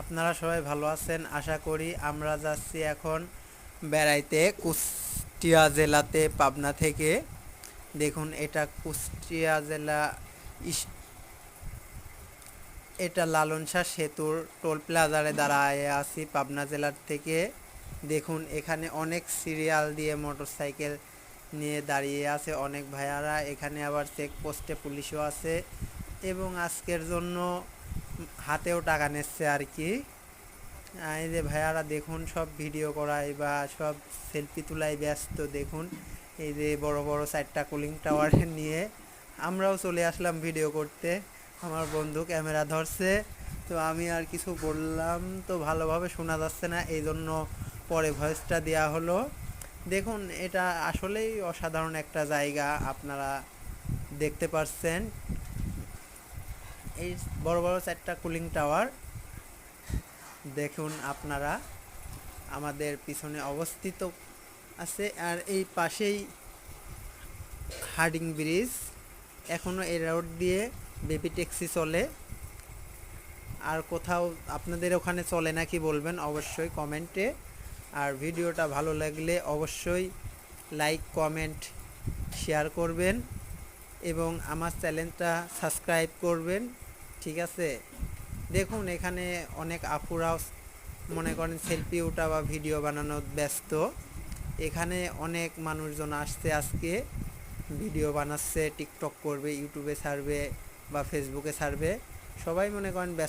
আপনারা সবাই ভালো আছেন? আশা করি আমরা যাচ্ছি এখন বেড়াইতে কুষ্টিয়া জেলাতে পাবনা থেকে। দেখুন, এটা কুষ্টিয়া জেলা এটা লালন শাহ সেতুর টোল প্লাজারে দাঁড়ায় আছি পাবনা জেলার থেকে। দেখুন, এখানে অনেক সিরিয়াল দিয়ে মোটরসাইকেল নিয়ে দাঁড়িয়ে আছে অনেক ভাইয়ারা। এখানে আবার চেকপোস্টে পুলিশও আছে। এবং আজকের জন্য হাতেও টাকা নিচ্ছে আর কি। এই যে ভাইয়ারা দেখুন, সব ভিডিও করায় বা সব সেলফি তোলায় ব্যস্ত, দেখুন। এই যে বড় বড় চারটা কুলিং টাওয়ার নিয়ে আমরাও চলে আসলাম ভিডিও করতে। আমার বন্ধু ক্যামেরা ধরছে, তো আমি আর কিছু বললাম তো ভালোভাবে শোনা যাচ্ছে না এই জন্য পরে ভয়েসটা দেওয়া হলো। দেখুন, এটা আসলেই অসাধারণ একটা জায়গা আপনারা দেখতে পাচ্ছেন এই বড় বড় চারটা কুলিং টাওয়ার দেখুন আপনারা, আমাদের পিছনে অবস্থিত আছে আর এই পাশেই হার্ডিং ব্রিজ। এখনও এই রোড দিয়ে বেবি ট্যাক্সি চলে। আর কোথাও আপনাদের ওখানে চলে নাকি বলবেন, অবশ্যই কমেন্টে আর ভিডিওটা ভালো লাগলে অবশ্যই লাইক কমেন্ট শেয়ার করবেন এবং আমার চ্যানেলটা সাবস্ক্রাইব করবেন। ঠিক আছে? দেখুন, এখানে অনেক আপুরাও মনে করেন সেলফি ওঠা বা ভিডিও বানানো ব্যস্ত। এখানে অনেক মানুষজন আসছে আজকে ভিডিও বানাচ্ছে টিকটক করবে ইউটিউবে ছাড়বে বা ফেসবুকে ছাড়বে সবাই মনে করেন ব্যস্ত।